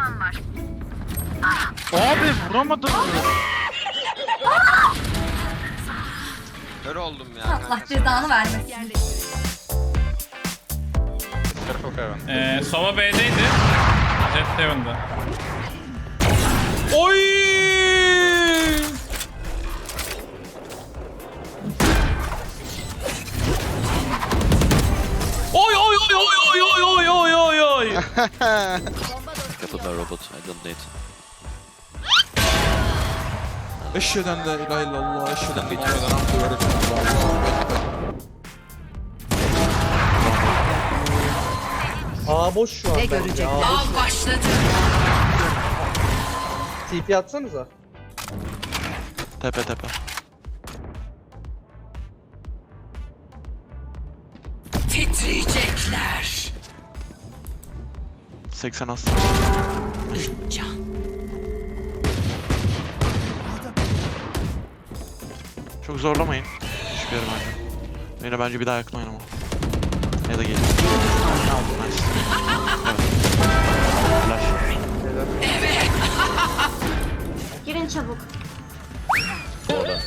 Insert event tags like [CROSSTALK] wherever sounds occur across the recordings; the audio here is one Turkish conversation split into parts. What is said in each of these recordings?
düşman var. Abi vuramadım. Kör oldum ya. Allah cezanı vermesin. Circle Heaven. Ee, Sova B'deydi. Jet Heaven'da. Oy! Oy oy oy oy oy oy oy oy oy. [LAUGHS] put my robot. I don't need. Eşheden de ilahe illallah, eşheden de Muhammeden hamdü Aa boş şu an. Ne görecekler? Av başladı. TP atsanıza. Tepe tepe. Titriyecekler. 80 az. Çok zorlamayın. Hiçbir yerim bence. Yine bence bir daha yakın oynama. Ya da gelin. Tamam, nice. Evet. Evet. Girin çabuk. Orada.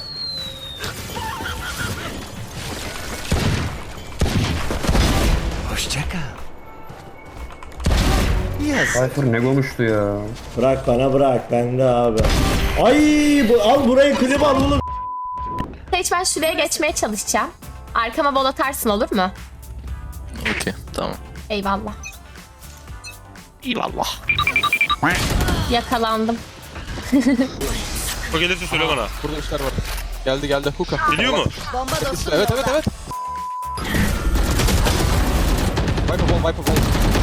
Hoşça kal. Yes. Tayfur ne konuştu ya? Bırak bana bırak bende abi. Ay bu, al burayı klip al oğlum. Hiç ben şuraya geçmeye çalışacağım. Arkama bol atarsın olur mu? Okey tamam. Eyvallah. Eyvallah. Yakalandım. o gelirse söyle bana. Burada işler var. Geldi geldi. Huka. Geliyor mu? Bomba evet evet evet. Viper bomb, Viper bomb.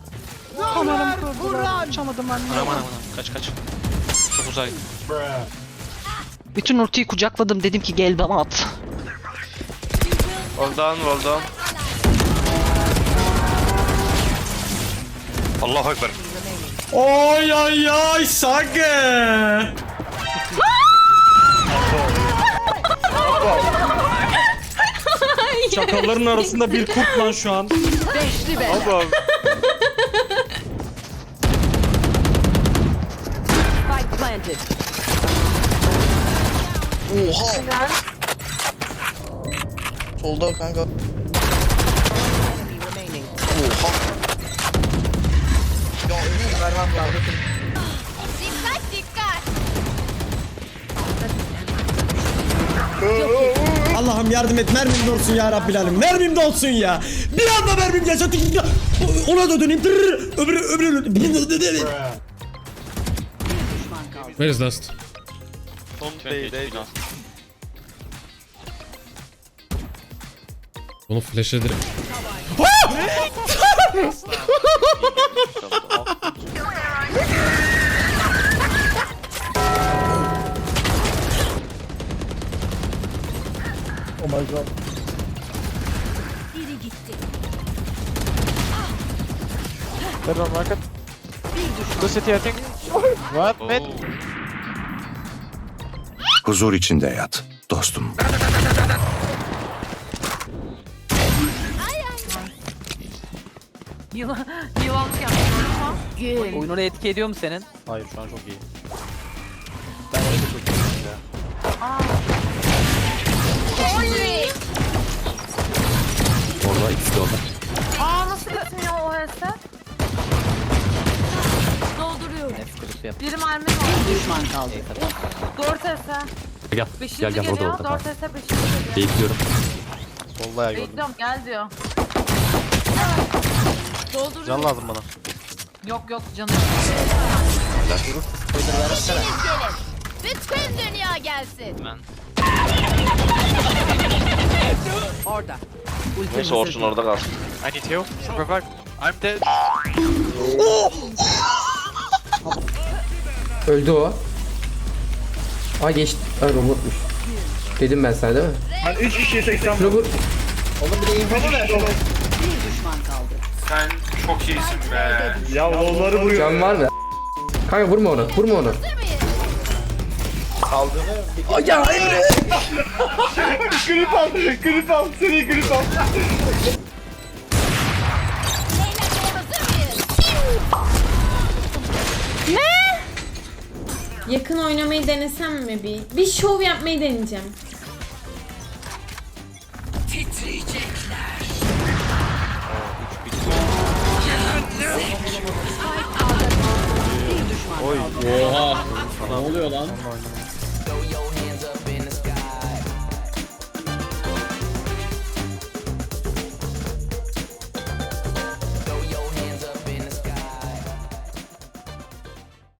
Kameramı kurdular. Uçamadım anne. Aman aman. Kaç kaç. Çok uzay. Bütün ortayı kucakladım dedim ki gel bana at. Well done, well done. Allahu Ekber. Oy ay ay sage. [LAUGHS] Çakalların arasında bir kurt lan şu an. Beşli be. Abam. Oha. Neden? Solda kanka. Oha. Ya ömür vermem kardeşim. Dikkat dikkat. Allah'ım yardım et mermim de olsun ya Rabbil Alem mermim de ya bir anda mermim yaşattı ona da döneyim öbürü öbürü öbürü Where's Dust? Bunu flash ederim. Oh my god. Biri gitti. They're on rocket. Bir düşman. Lucy, I think. What? Oh. Mid? huzur içinde yat dostum. Oyun oraya etki ediyor mu senin? Hayır şu an çok iyi. Ben orayı çok iyiyim Orada ikisi de orada. Aa nasıl bitmiyor o hese? Bir mermi Bir oldu. düşman kaldı. Of, 4 ese. Gel. Beşinci Gel gel burada geliyor. orada. Tamam. 4 ese 5. geliyor. Bekliyorum. Sollaya gördüm. Bekliyorum gel diyor. Doldur. Can lazım bana. Yok yok canım. Gelin. Bütün dünya gelsin. Ben. Orada. Ultim Neyse hazır. Orçun orada kalsın. I need heal. Revive. I'm dead. Oh! Öldü o. Aa geçti. Ha robotmuş. Dedim ben sana değil mi? Ben 3 kişiye 80 Şunu vur. Bir düşman kaldı. Sen çok iyisin be. Ya onları vuruyor. Can var mı? Kanka vurma onu. Vurma onu. Ay ya Emre. [LAUGHS] Grip al, grip al, seni grip al. Yakın oynamayı denesem mi bir? Bir şov yapmayı deneyeceğim. Düşman kaldı. Oha. Ne oluyor lan?